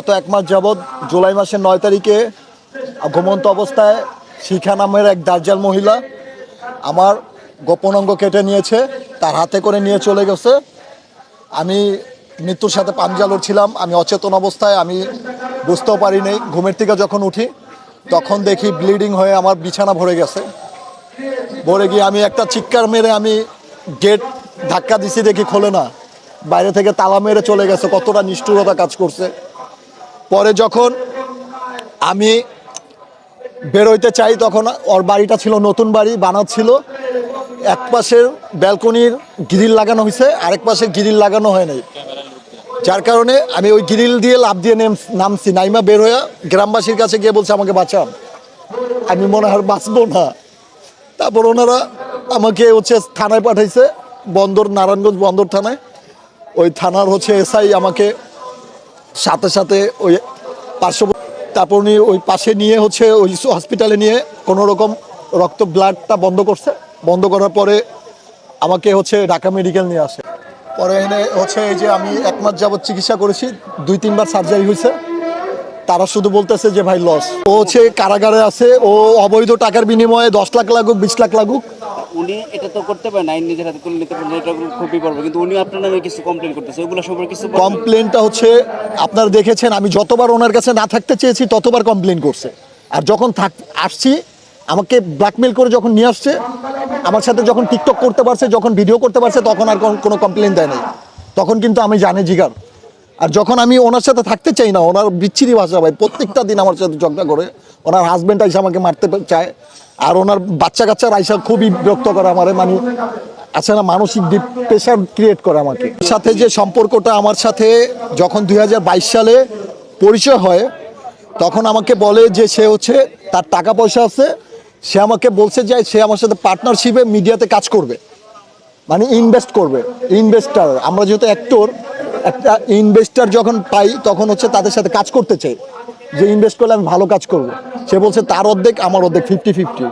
গত এক মাস যাবৎ জুলাই মাসের নয় তারিখে ঘুমন্ত অবস্থায় শিখা নামের এক দার্জাল মহিলা আমার গোপন অঙ্গ কেটে নিয়েছে, তার হাতে করে নিয়ে চলে গেছে। আমি মৃত্যুর সাথে পাঞ্জালোর ছিলাম আমি অচেতন অবস্থায়, আমি বুঝতেও পারিনি। ঘুমের থেকে যখন উঠি, তখন দেখি ব্লিডিং হয়ে আমার বিছানা ভরে গেছে। ভরে গিয়ে আমি একটা চিৎকার মেরে আমি গেট ধাক্কা দিছি, দেখি খোলে না। বাইরে থেকে তালা মেরে চলে গেছে, কতটা নিষ্ঠুরতা কাজ করছে। পরে যখন আমি বেরোইতে চাই, তখন ওর বাড়িটা ছিল নতুন বাড়ি বানাচ্ছিল এক পাশের ব্যালকনির গ্রিল লাগানো হয়েছে আরেক পাশে গ্রিল লাগানো হয় নাই। যার কারণে আমি ওই গ্রিল দিয়ে লাভ দিয়ে নেম- নামছি। নাইমা বের হয়ে গ্রামবাসীর কাছে গিয়ে বলছে, আমাকে বাঁচান। আমি মনে হয় বাঁচবো না। তারপর ওনারা আমাকে হচ্ছে থানায় পাঠাইছে, বন্দর, নারায়ণগঞ্জ বন্দর থানায়। ওই থানার হচ্ছে এসআই আমাকে সাথে সাথে ওই পার্শ্ব তারপর উনি ওই পাশে নিয়ে হচ্ছে ওই হসপিটালে নিয়ে কোনো রকম রক্ত ব্লাডটা বন্ধ করছে। বন্ধ করার পরে আমাকে হচ্ছে ঢাকা মেডিকেল নিয়ে আসে। পরে এনে হচ্ছে এই যে আমি এক মাস যাবৎ চিকিৎসা করেছি, দুই তিনবার সার্জারি হয়েছে। তারা শুধু বলতেছে যে ভাই লস ও হচ্ছে কারাগারে আছে ও অবৈধ টাকার বিনিময়ে দশ লাখ লাগুক বিশ লাখ লাগুক। উনি এটা তো করতে পারেন আইন নিজের হাতে নিতে পারেন এটা খুবই কিন্তু উনি আপনার নামে কিছু কমপ্লেন করতেছে ওগুলো সবার কিছু? কমপ্লেনটা হচ্ছে আপনারা দেখেছেন আমি যতবার ওনার কাছে না থাকতে চেয়েছি ততবার কমপ্লেন করছে। আর যখন থাক আসছি আমাকে ব্ল্যাকমেল করে যখন নিয়ে আসছে আমার সাথে যখন টিকটক করতে পারছে যখন ভিডিও করতে পারছে তখন আর কোন- কোনো কমপ্লেন দেয় নাই। তখন কিন্তু আমি জানি জিগার। আর যখন আমি ওনার সাথে থাকতে চাই না, ওনার বিচ্ছিরি ভাষা ভাই, প্রত্যেকটা দিন আমার সাথে ঝগড়া করে, ওনার হাজবেন্ড আইসা আমাকে মারতে চায়, আর ওনার বাচ্চা কাচ্চার আইসা খুবই বিরক্ত করে আমার মানে আছে না, মানসিক প্রেশার ক্রিয়েট করে আমাকে। সাথে যে সম্পর্কটা আমার সাথে যখন দু হাজার বাইশ সালে পরিচয় হয়, তখন আমাকে বলে যে সে হচ্ছে, তার টাকা পয়সা আছে, সে আমাকে বলছে যে সে আমার সাথে পার্টনারশিপে মিডিয়াতে কাজ করবে মানে ইনভেস্ট করবে ইনভেস্টার আমরা যেহেতু অ্যাক্টর একটা ইনভেস্টার যখন পাই, তখন হচ্ছে তাদের সাথে কাজ করতে চাই। যে ইনভেস্ট করলে আমি ভালো কাজ করব। সে বলছে, তার অর্ধেক, আমার অর্ধেক ফিফটি ফিফটি